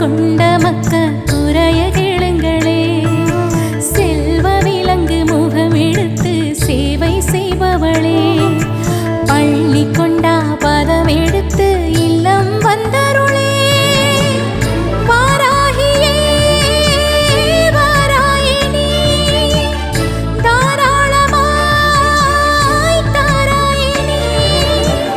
கொண்ட மக்கள்